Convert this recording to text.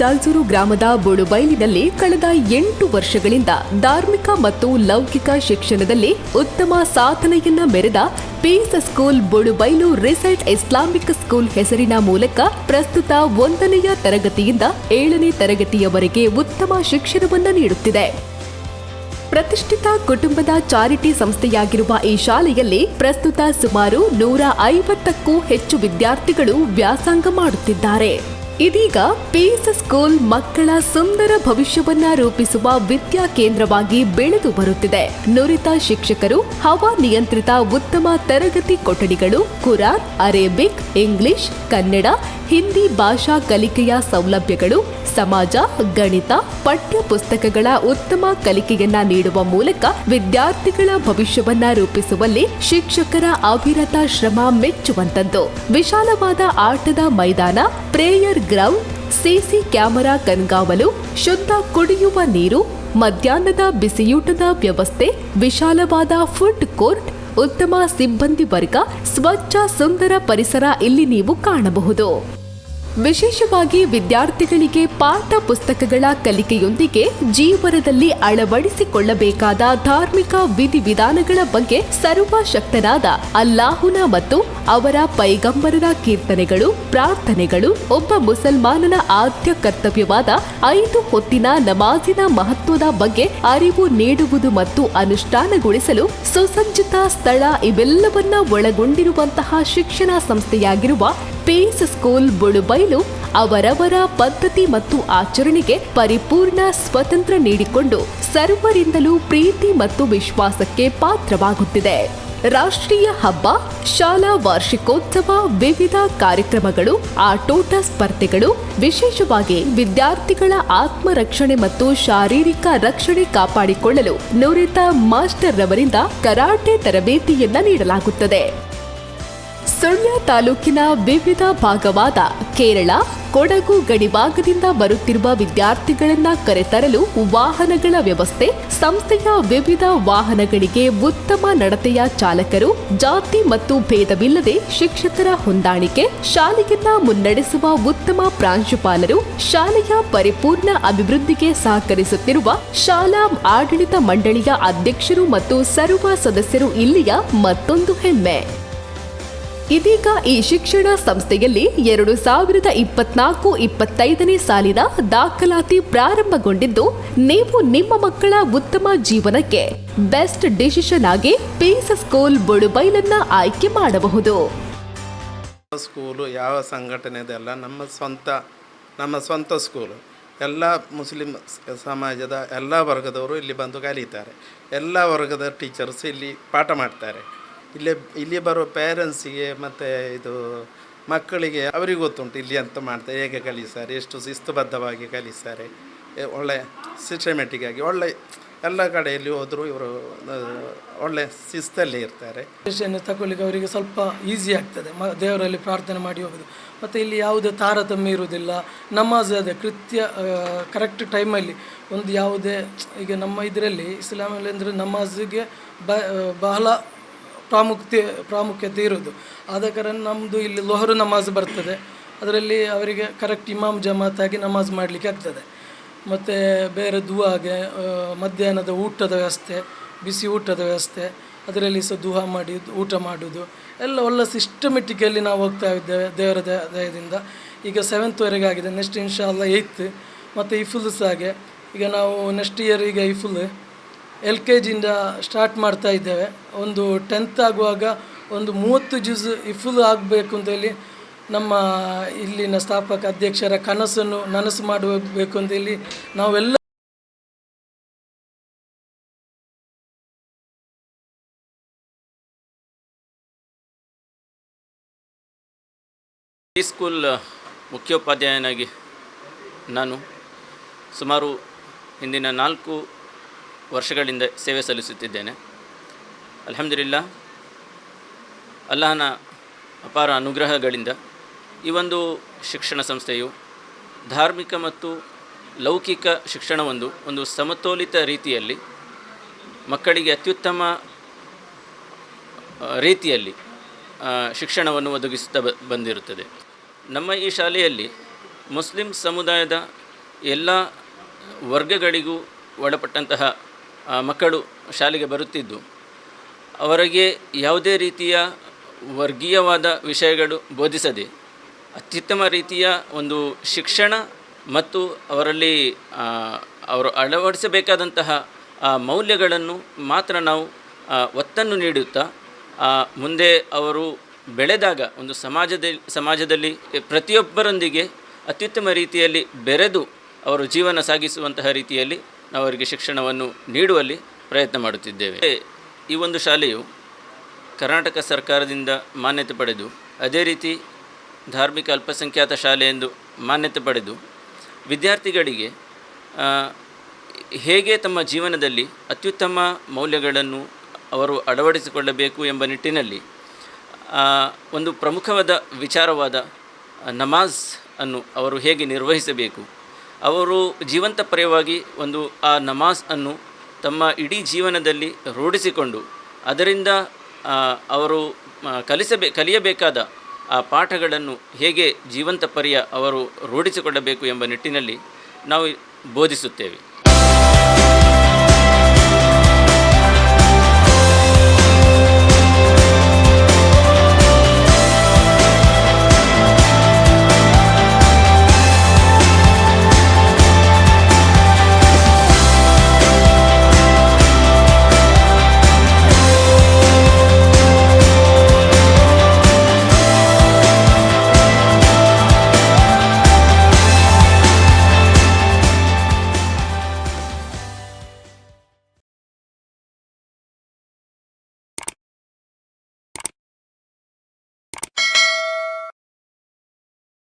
ಜಾಲ್ಸೂರು ಗ್ರಾಮದ ಬೊಡುಬೈಲಿನಲ್ಲಿ ಕಳೆದ ಎಂಟು ವರ್ಷಗಳಿಂದ ಧಾರ್ಮಿಕ ಮತ್ತು ಲೌಕಿಕ ಶಿಕ್ಷಣದಲ್ಲಿ ಉತ್ತಮ ಸಾಧನೆಯನ್ನ ಮೆರೆದ peace school Bodubailu result Islamic school ಹೆಸರಿನ ಮೂಲಕ ಪ್ರಸ್ತುತ ಒಂದನೆಯ ತರಗತಿಯಿಂದ ಏಳನೇ ತರಗತಿಯವರೆಗೆ ಉತ್ತಮ ಶಿಕ್ಷಣವನ್ನು ನೀಡುತ್ತಿದೆ. ಪ್ರತಿಷ್ಠಿತ ಕುಟುಂಬದ ಚಾರಿಟಿ ಸಂಸ್ಥೆಯಾಗಿರುವ ಈ ಶಾಲೆಯಲ್ಲಿ ಪ್ರಸ್ತುತ ಸುಮಾರು ನೂರ ಐವತ್ತಕ್ಕೂ ಹೆಚ್ಚು ವಿದ್ಯಾರ್ಥಿಗಳು ವ್ಯಾಸಂಗ ಮಾಡುತ್ತಿದ್ದಾರೆ. ಇದೀಗ ಪೀಸ್ ಸ್ಕೂಲ್ ಮಕ್ಕಳ ಸುಂದರ ಭವಿಷ್ಯವನ್ನ ರೂಪಿಸುವ ವಿದ್ಯಾ ಕೇಂದ್ರವಾಗಿ ಬೆಳೆದು ಬರುತ್ತಿದೆ. ನುರಿತ ಶಿಕ್ಷಕರು, ಹವಾ ನಿಯಂತ್ರಿತ ಉತ್ತಮ ತರಗತಿ ಕೊಠಡಿಗಳು, Quran, Arabic, English, Kannada, Hindi ಭಾಷಾ ಕಲಿಕೆಯ ಸೌಲಭ್ಯಗಳು, ಸಮಾಜ, ಗಣಿತ ಪಠ್ಯ ಪುಸ್ತಕಗಳ ಉತ್ತಮ ಕಲಿಕೆಯನ್ನ ನೀಡುವ ಮೂಲಕ ವಿದ್ಯಾರ್ಥಿಗಳ ಭವಿಷ್ಯವನ್ನ ರೂಪಿಸುವಲ್ಲಿ ಶಿಕ್ಷಕರ ಅವಿರತ ಶ್ರಮ ಮೆಚ್ಚುವಂತದ್ದು ವಿಶಾಲವಾದ ಆಟದ ಮೈದಾನ, ಪ್ರೇಯರ್ ಗ್ರೌಂಡ್, ಸಿಸಿ ಕ್ಯಾಮೆರಾ ಕಣ್ಗಾವಲು, ಶುದ್ಧ ಕುಡಿಯುವ ನೀರು, ಮಧ್ಯಾಹ್ನದ ಬಿಸಿಯೂಟದ ವ್ಯವಸ್ಥೆ, ವಿಶಾಲವಾದ ಫುಡ್ ಕೋರ್ಟ್, ಉತ್ತಮ ಸಿಬ್ಬಂದಿ ವರ್ಗ, ಸ್ವಚ್ಛ ಸುಂದರ ಪರಿಸರ ಇಲ್ಲಿ ನೀವು ಕಾಣಬಹುದು. ವಿಶೇಷವಾಗಿ ವಿದ್ಯಾರ್ಥಿಗಳಿಗೆ ಪಾಠ ಪುಸ್ತಕಗಳ ಕಲಿಕೆಯೊಂದಿಗೆ ಜೀವನದಲ್ಲಿ ಅಳವಡಿಸಿಕೊಳ್ಳಬೇಕಾದ ಧಾರ್ಮಿಕ ವಿಧಿವಿಧಾನಗಳ ಬಗ್ಗೆ ಸರ್ವಶಕ್ತನಾದ ಅಲ್ಲಾಹುನ ಮತ್ತು ಅವರ ಪೈಗಂಬರರ ಕೀರ್ತನೆಗಳು, ಪ್ರಾರ್ಥನೆಗಳು, ಒಬ್ಬ ಮುಸಲ್ಮಾನನ ಆದ್ಯ ಕರ್ತವ್ಯವಾದ ಐದು ಹೊತ್ತಿನ ನಮಾಜಿನ ಮಹತ್ವದ ಬಗ್ಗೆ ಅರಿವು ನೀಡುವುದು ಮತ್ತು ಅನುಷ್ಠಾನಗೊಳಿಸಲು ಸುಸಜ್ಜಿತ ಸ್ಥಳ ಇವೆಲ್ಲವನ್ನ ಒಳಗೊಂಡಿರುವಂತಹ ಶಿಕ್ಷಣ ಸಂಸ್ಥೆಯಾಗಿರುವ ಪೇಸ್ ಸ್ಕೂಲ್ ಬುಳುಬೈಲು ಅವರವರ ಪದ್ಧತಿ ಮತ್ತು ಆಚರಣೆಗೆ ಪರಿಪೂರ್ಣ ಸ್ವತಂತ್ರ ನೀಡಿಕೊಂಡು ಸರ್ವರಿಂದಲೂ ಪ್ರೀತಿ ಮತ್ತು ವಿಶ್ವಾಸಕ್ಕೆ ಪಾತ್ರವಾಗುತ್ತಿದೆ. ರಾಷ್ಟ್ರೀಯ ಹಬ್ಬ, ಶಾಲಾ ವಾರ್ಷಿಕೋತ್ಸವ, ವಿವಿಧ ಕಾರ್ಯಕ್ರಮಗಳು, ಆಟೋಟ ಸ್ಪರ್ಧೆಗಳು, ವಿಶೇಷವಾಗಿ ವಿದ್ಯಾರ್ಥಿಗಳ ಆತ್ಮರಕ್ಷಣೆ ಮತ್ತು ಶಾರೀರಿಕ ರಕ್ಷಣೆ ಕಾಪಾಡಿಕೊಳ್ಳಲು ನುರಿತ ಮಾಸ್ಟರ್ ರವರಿಂದ ಕರಾಟೆ ತರಬೇತಿಯನ್ನ ನೀಡಲಾಗುತ್ತದೆ. ಸುಳ್ಯ ತಾಲೂಕಿನ ವಿವಿಧ ಭಾಗವಾದ ಕೇರಳ, ಕೊಡಗು ಗಡಿಭಾಗದಿಂದ ಬರುತ್ತಿರುವ ವಿದ್ಯಾರ್ಥಿಗಳನ್ನ ಕರೆತರಲು ವಾಹನಗಳ ವ್ಯವಸ್ಥೆ, ಸಂಸ್ಥೆಯ ವಿವಿಧ ವಾಹನಗಳಿಗೆ ಉತ್ತಮ ನಡತೆಯ ಚಾಲಕರು, ಜಾತಿ ಮತ್ತು ಭೇದವಿಲ್ಲದೆ ಶಿಕ್ಷಕರ ಹೊಂದಾಣಿಕೆ, ಶಾಲೆಯನ್ನ ಮುನ್ನಡೆಸುವ ಉತ್ತಮ ಪ್ರಾಂಶುಪಾಲರು, ಶಾಲೆಯ ಪರಿಪೂರ್ಣ ಅಭಿವೃದ್ಧಿಗೆ ಸಹಕರಿಸುತ್ತಿರುವ ಶಾಲಾ ಆಡಳಿತ ಮಂಡಳಿಯ ಅಧ್ಯಕ್ಷರು ಮತ್ತು ಸರ್ವ ಸದಸ್ಯರು ಇಲ್ಲಿಯ ಮತ್ತೊಂದು ಹೆಮ್ಮೆ. ಇದೀಗ ಈ ಶಿಕ್ಷಣ ಸಂಸ್ಥೆಯಲ್ಲಿ ಎರಡು ಸಾವಿರದ ಇಪ್ಪತ್ನಾಲ್ಕು ಇಪ್ಪತ್ತೈದನೇ ಸಾಲಿನ ದಾಖಲಾತಿ ಪ್ರಾರಂಭಗೊಂಡಿದ್ದು, ನೀವು ನಿಮ್ಮ ಮಕ್ಕಳ ಉತ್ತಮ ಜೀವನಕ್ಕೆ ಬೆಸ್ಟ್ ಡಿಸಿಷನ್ ಆಗಿ ಪೀಸ್ ಸ್ಕೂಲ್ ಬುಡುಬೈಲನ್ನ ಆಯ್ಕೆ ಮಾಡಬಹುದು. ಸ್ಕೂಲು, ಯಾವ ಸಂಘಟನೆ ಸಂಘಟನೆದಲ್ಲ ನಮ್ಮ ಸ್ವಂತ ನಮ್ಮ ಸ್ವಂತ ಸ್ಕೂಲು. ಎಲ್ಲ ಮುಸ್ಲಿಂ ಸಮಾಜದ ಎಲ್ಲ ವರ್ಗದವರು ಇಲ್ಲಿ ಬಂದು ಕಲಿತಾರೆ. ಎಲ್ಲ ವರ್ಗದ ಟೀಚರ್ಸ್ ಇಲ್ಲಿ ಪಾಠ ಮಾಡ್ತಾರೆ. ಇಲ್ಲಿ ಇಲ್ಲಿ ಬರೋ ಪೇರೆಂಟ್ಸಿಗೆ ಮತ್ತು ಇದು ಮಕ್ಕಳಿಗೆ ಅವರಿಗೆ ಗೊತ್ತುಂಟು ಇಲ್ಲಿ ಅಂತ ಮಾಡ್ತಾರೆ, ಹೇಗೆ ಕಲಿಸ್ತಾರೆ, ಎಷ್ಟು ಶಿಸ್ತುಬದ್ಧವಾಗಿ ಕಲಿಸ್ತಾರೆ ಒಳ್ಳೆ ಸಿಸ್ಟಮೆಟಿಕ್ ಆಗಿ ಒಳ್ಳೆ ಎಲ್ಲ ಕಡೆಯಲ್ಲಿ ಹೋದರೂ ಇವರು ಒಳ್ಳೆ ಶಿಸ್ತಲ್ಲಿ ಇರ್ತಾರೆ. ಶಿಕ್ಷೆಯನ್ನು ತಗೊಳ್ಳಿಕ್ಕೆ ಅವರಿಗೆ ಸ್ವಲ್ಪ ಈಸಿ ಆಗ್ತದೆ. ಮ, ದೇವರಲ್ಲಿ ಪ್ರಾರ್ಥನೆ ಮಾಡಿ ಹೋಗೋದು. ಮತ್ತು ಇಲ್ಲಿ ಯಾವುದೇ ತಾರತಮ್ಯ ಇರುವುದಿಲ್ಲ. ನಮಾಜ್ ಅದೇ ಕೃತ್ಯ ಕರೆಕ್ಟ್ ಟೈಮಲ್ಲಿ ಒಂದು ಯಾವುದೇ, ಈಗ ನಮ್ಮ ಇದರಲ್ಲಿ, ಇಸ್ಲಾಮಲ್ಲಿ ಅಂದರೆ ನಮಾಜಿಗೆ ಬಹಳ ಪ್ರಾಮುಖ್ಯತೆ ಪ್ರಾಮುಖ್ಯತೆ ಇರೋದು ಆದ ಕಾರಣ ನಮ್ಮದು ಇಲ್ಲಿ ಲೊಹರು ನಮಾಜ್ ಬರ್ತದೆ. ಅದರಲ್ಲಿ ಅವರಿಗೆ ಕರೆಕ್ಟ್ ಇಮಾಮ್ ಜಮಾತ್ ಆಗಿ ನಮಾಜ್ ಮಾಡಲಿಕ್ಕೆ ಆಗ್ತದೆ. ಮತ್ತು ಬೇರೆ ದುವಾಗೆ ಮಧ್ಯಾಹ್ನದ ಊಟದ ವ್ಯವಸ್ಥೆ, ಬಿಸಿ ಊಟದ ವ್ಯವಸ್ಥೆ, ಅದರಲ್ಲಿ ಸಹ ದುಹಾ ಮಾಡಿ, ಊಟ ಮಾಡೋದು ಎಲ್ಲ ಒಳ್ಳೆ ಸಿಸ್ಟಮೆಟಿಕಲ್ಲಿ ನಾವು ಹೋಗ್ತಾ ಇದ್ದೇವೆ ದೇವರ ದಯ- ದಯದಿಂದ. ಈಗ ಸೆವೆಂತ್ವರೆಗೆ ಆಗಿದೆ. ನೆಕ್ಸ್ಟ್ ಇನ್ಶಾ ಅಲ್ಲ ಏಯ್ತ್ ಮತ್ತು ಇಫುಲ್ ಸಹ ಹಾಗೆ. ಈಗ ನಾವು ನೆಕ್ಸ್ಟ್ ಇಯರ್ ಈಗ ಇಫುಲ್ ಎಲ್ ಕೆ ಜಿಯಿಂದ ಸ್ಟಾರ್ಟ್ ಮಾಡ್ತಾ ಇದ್ದೇವೆ. ಒಂದು ಟೆಂತ್ ಆಗುವಾಗ ಒಂದು ಮೂವತ್ತು ಜ್ಯೂಸ್ ಇಫುಲ್ ಆಗಬೇಕು ಅಂತ ಹೇಳಿ ನಮ್ಮ ಇಲ್ಲಿನ ಸ್ಥಾಪಕ ಅಧ್ಯಕ್ಷರ ಕನಸನ್ನು ನನಸು ಮಾಡಬೇಕು ಅಂತ ಹೇಳಿ ನಾವೆಲ್ಲ ಈ ಸ್ಕೂಲ್ ಮುಖ್ಯೋಪಾಧ್ಯಾಯನಾಗಿ ನಾನು ಸುಮಾರು ಹಿಂದಿನ ನಾಲ್ಕು ವರ್ಷಗಳಿಂದ ಸೇವೆ ಸಲ್ಲಿಸುತ್ತಿದ್ದೇನೆ. ಅಲ್ಹಮ್ದುಲಿಲ್ಲ, ಅಲ್ಲಾಹನ ಅಪಾರ ಅನುಗ್ರಹಗಳಿಂದ ಈ ಒಂದು ಶಿಕ್ಷಣ ಸಂಸ್ಥೆಯು ಧಾರ್ಮಿಕ ಮತ್ತು ಲೌಕಿಕ ಶಿಕ್ಷಣವೊಂದು ಒಂದು ಸಮತೋಲಿತ ರೀತಿಯಲ್ಲಿ ಮಕ್ಕಳಿಗೆ ಅತ್ಯುತ್ತಮ ರೀತಿಯಲ್ಲಿ ಶಿಕ್ಷಣವನ್ನು ಒದಗಿಸುತ್ತಾ ಬಂದಿರುತ್ತದೆ. ನಮ್ಮ ಈ ಶಾಲೆಯಲ್ಲಿ ಮುಸ್ಲಿಂ ಸಮುದಾಯದ ಎಲ್ಲ ವರ್ಗಗಳಿಗೂ ಒಳಪಟ್ಟಂತಹ ಮಕ್ಕಳು ಶಾಲೆಗೆ ಬರುತ್ತಿದ್ದು. ಅವರಿಗೆ ಯಾವುದೇ ರೀತಿಯ ವರ್ಗೀಯವಾದ ವಿಷಯಗಳು ಬೋಧಿಸದೆ, ಅತ್ಯುತ್ತಮ ರೀತಿಯ ಒಂದು ಶಿಕ್ಷಣ ಮತ್ತು ಅವರಲ್ಲಿ ಅವರು ಅಳವಡಿಸಬೇಕಾದಂತಹ ಮೌಲ್ಯಗಳನ್ನು ಮಾತ್ರ ನಾವು ಒತ್ತನ್ನು ನೀಡುತ್ತಾ ಮುಂದೆ ಅವರು ಬೆಳೆದಾಗ ಒಂದು ಸಮಾಜದಲ್ಲಿ ಸಮಾಜದಲ್ಲಿ ಪ್ರತಿಯೊಬ್ಬರೊಂದಿಗೆ ಅತ್ಯುತ್ತಮ ರೀತಿಯಲ್ಲಿ ಬೆರೆದು ಅವರು ಜೀವನ ಸಾಗಿಸುವಂತಹ ರೀತಿಯಲ್ಲಿ ನಾವು ಅವರಿಗೆ ಶಿಕ್ಷಣವನ್ನು ನೀಡುವಲ್ಲಿ ಪ್ರಯತ್ನ ಮಾಡುತ್ತಿದ್ದೇವೆ. ಈ ಒಂದು ಶಾಲೆಯು ಕರ್ನಾಟಕ ಸರ್ಕಾರದಿಂದ ಮಾನ್ಯತೆ ಪಡೆದು, ಅದೇ ರೀತಿ ಧಾರ್ಮಿಕ ಅಲ್ಪಸಂಖ್ಯಾತ ಶಾಲೆ ಎಂದು ಮಾನ್ಯತೆ ಪಡೆದು, ವಿದ್ಯಾರ್ಥಿಗಳಿಗೆ ಹೇಗೆ ತಮ್ಮ ಜೀವನದಲ್ಲಿ ಅತ್ಯುತ್ತಮ ಮೌಲ್ಯಗಳನ್ನು ಅವರು ಅಳವಡಿಸಿಕೊಳ್ಳಬೇಕು ಎಂಬ ನಿಟ್ಟಿನಲ್ಲಿ ಒಂದು ಪ್ರಮುಖವಾದ ವಿಚಾರವಾದ ನಮಾಜ್ ಅನ್ನು ಅವರು ಹೇಗೆ ನಿರ್ವಹಿಸಬೇಕು ಅವರು ಜೀವಂತ ಜೀವಂತಪರ್ಯವಾಗಿ ಒಂದು ಆ ನಮಾಜ್ ಅನ್ನು ತಮ್ಮ ಇಡೀ ಜೀವನದಲ್ಲಿ ರೂಢಿಸಿಕೊಂಡು, ಅದರಿಂದ ಅವರು ಕಲಿಸಬೇ, ಕಲಿಯಬೇಕಾದ ಆ ಪಾಠಗಳನ್ನು ಹೇಗೆ ಜೀವಂತ ಪರ್ಯ ಅವರು ರೂಢಿಸಿಕೊಳ್ಳಬೇಕು ಎಂಬ ನಿಟ್ಟಿನಲ್ಲಿ ನಾವು ಬೋಧಿಸುತ್ತೇವೆ.